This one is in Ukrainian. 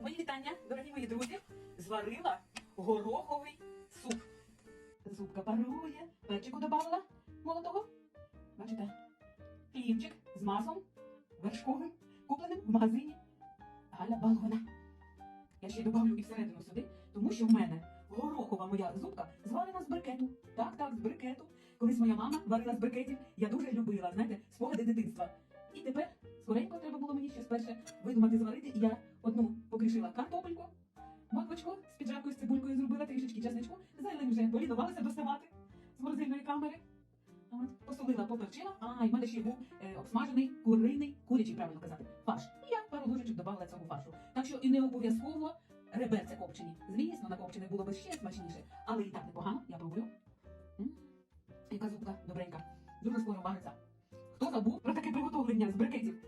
Мої вітання, дорогі мої друзі. Зварила гороховий суп. Зубка парує, перчику додавала молотого. Бачите? Хлібчик з маслом вершковим, купленим в магазині. Галя балована. Я ще й добавлю і всередину сюди, тому що в мене горохова моя зубка зварена з брикету. Так, так, з брикету. Колись моя мама варила з брикетів, я дуже любила, знаєте, спогади дитинства. І тепер скоренько треба було мені щось перше видумати зварити. І я Одну покришила картопельку, морквочку з піджаркою з цибулькою зробила трішечки часничку, зелень вже полінувалася доставати з морозильної камери. От, Посолила, поперчила, а й в мене ще був е, обсмажений куриний, курячий, правильно казати, фарш. І я пару ложечок додала цього фаршу. Так що і не обов'язково реберця копчені. Звісно, на копчені було би ще смачніше, але і так непогано, я пробую. Яка зубка добренька, дуже скоро вариться. Хто забув про таке приготовлення з брикетів?